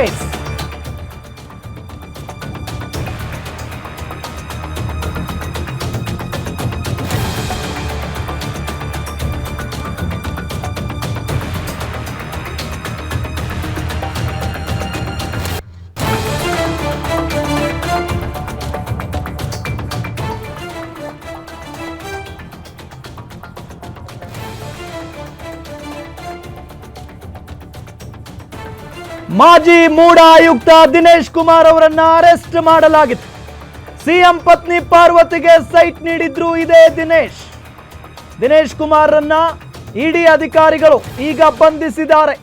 Great. ಮಾಜಿ ಮೂಡ ಆಯುಕ್ತ ದಿನೇಶ್ ಕುಮಾರ್ ಅವರನ್ನ ಅರೆಸ್ಟ್ ಮಾಡಲಾಗಿತ್ತು. ಸಿಎಂ ಪತ್ನಿ ಪಾರ್ವತಿಗೆ ಸೈಟ್ ನೀಡಿದ್ರು ಇದೇ ದಿನೇಶ್. ದಿನೇಶ್ ಕುಮಾರ್ರನ್ನ ಇಡಿ ಅಧಿಕಾರಿಗಳು ಈಗ ಬಂಧಿಸಿದ್ದಾರೆ.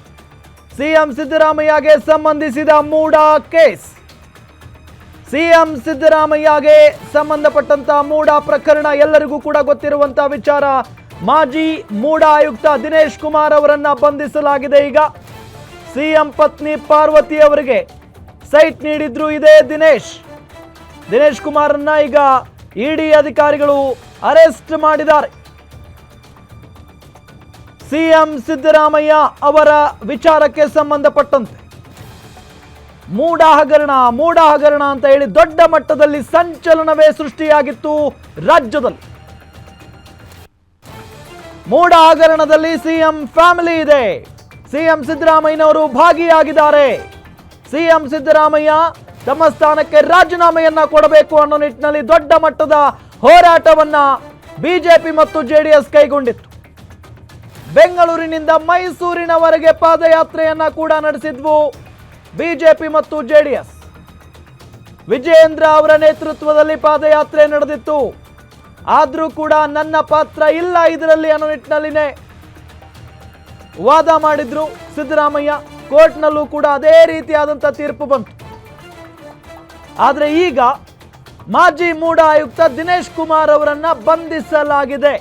ಸಿಎಂ ಸಿದ್ದರಾಮಯ್ಯಗೆ ಸಂಬಂಧಿಸಿದ ಮೂಡ ಕೇಸ್. ಸಿಎಂ ಸಿದ್ದರಾಮಯ್ಯಗೆ ಸಂಬಂಧಪಟ್ಟಂತ ಮೂಡ ಪ್ರಕರಣ ಎಲ್ಲರಿಗೂ ಕೂಡ ಗೊತ್ತಿರುವಂತಹ ವಿಚಾರ ಮಾಜಿ ಮೂಡ ಆಯುಕ್ತ ದಿನೇಶ್ ಕುಮಾರ್ ಅವರನ್ನ ಬಂಧಿಸಲಾಗಿದೆ ಈಗ. ಸಿಎಂ ಪತ್ನಿ ಪಾರ್ವತಿ ಅವರಿಗೆ ಸೈಟ್ ನೀಡಿದ್ರು ಇದೇ ದಿನೇಶ್. ದಿನೇಶ್ ಕುಮಾರನ್ನ ಈಗ ಇಡಿ ಅಧಿಕಾರಿಗಳು ಅರೆಸ್ಟ್ ಮಾಡಿದ್ದಾರೆ. ಸಿಎಂ ಸಿದ್ದರಾಮಯ್ಯ ಅವರ ವಿಚಾರಕ್ಕೆ ಸಂಬಂಧಪಟ್ಟಂತೆ. ಮೂಡ ಹಗರಣ ಮೂಡ ಹಗರಣ ಅಂತ ಹೇಳಿ ದೊಡ್ಡ ಮಟ್ಟದಲ್ಲಿ ಸಂಚಲನವೇ ಸೃಷ್ಟಿಯಾಗಿತ್ತು ರಾಜ್ಯದಲ್ಲಿ. ಮೂಡ ಹಗರಣದಲ್ಲಿ ಸಿಎಂ ಫ್ಯಾಮಿಲಿ ಇದೆ. ಸಿಎಂ ಸಿದ್ದರಾಮಯ್ಯನವರು ಭಾಗಿಯಾಗಿದ್ದಾರೆ. ಸಿಎಂ ಸಿದ್ದರಾಮಯ್ಯ ತಮ್ಮ ಸ್ಥಾನಕ್ಕೆ ರಾಜೀನಾಮೆಯನ್ನ ಕೊಡಬೇಕು ಅನ್ನೋ ನಿಟ್ಟಿನಲ್ಲಿ ದೊಡ್ಡ ಮಟ್ಟದ ಹೋರಾಟವನ್ನ ಬಿಜೆಪಿ ಮತ್ತು ಜೆಡಿಎಸ್ ಕೈಗೊಂಡಿತ್ತು. ಬೆಂಗಳೂರಿನಿಂದ ಮೈಸೂರಿನವರೆಗೆ ಪಾದಯಾತ್ರೆಯನ್ನ ಕೂಡ ನಡೆಸಿದ್ವು ಬಿಜೆಪಿ ಮತ್ತು ಜೆಡಿಎಸ್. ವಿಜಯೇಂದ್ರ ಅವರ ನೇತೃತ್ವದಲ್ಲಿ ಪಾದಯಾತ್ರೆ ನಡೆದಿತ್ತು. ಆದರೂ ಕೂಡ ನನ್ನ ಪಾತ್ರ ಇಲ್ಲ ಇದರಲ್ಲಿ ಅನ್ನೋ ನಿಟ್ಟಿನಲ್ಲಿನೇ ವಾದ ಮಾಡಿದ್ರು ಸಿದ್ದರಾಮಯ್ಯ. ಕೋರ್ಟ್ನಲ್ಲೂ ಕೂಡ ಅದೇ ರೀತಿಯಾದಂಥ ತೀರ್ಪು ಬಂತು. ಆದರೆ ಈಗ ಮಾಜಿ ಮೂಡ ಆಯುಕ್ತ ದಿನೇಶ್ ಕುಮಾರ್ ಅವರನ್ನ ಬಂಧಿಸಲಾಗಿದೆ.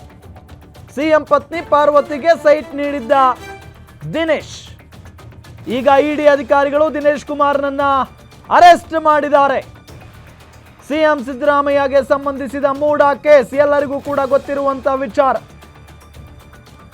ಸಿಎಂ ಪತ್ನಿ ಪಾರ್ವತಿಗೆ ಸೈಟ್ ನೀಡಿದ್ದ ದಿನೇಶ್. ಈಗ ಇಡಿ ಅಧಿಕಾರಿಗಳು ದಿನೇಶ್ ಕುಮಾರ್ನನ್ನ ಅರೆಸ್ಟ್ ಮಾಡಿದ್ದಾರೆ. ಸಿಎಂ ಸಿದ್ದರಾಮಯ್ಯಗೆ ಸಂಬಂಧಿಸಿದ ಮೂಡ ಕೇಸ್ ಎಲ್ಲರಿಗೂ ಕೂಡ ಗೊತ್ತಿರುವಂತಹ ವಿಚಾರ.